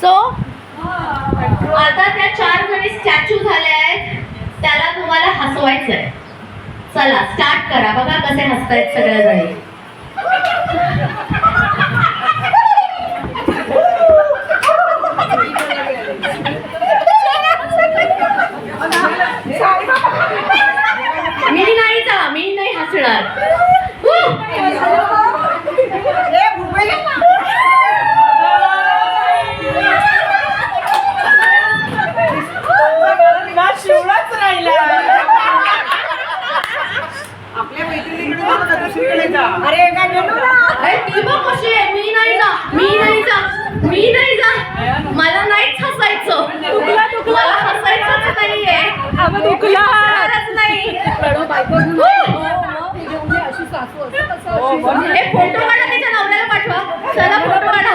So आता त्या चार जणी स्टॅच्यू झाल्या आहेत. त्याला तुम्हाला हसवायचं आहे चला स्टार्ट करा. बघा कसे हसतायत सगळ्या जणी मी नाही जा मी नाही हसणार. अरे काय गेलो ना अरे ती बघ कशी आहे. मी नाही जा. मी नाही जा. मी नाही जा. मला नाहीच हसायचं. मला हसायचंच नाहीये. हसणारच नाही. हो, हे फोटो काढा त्याच्या नवऱ्याला पाठवा. चला फोटो काढा.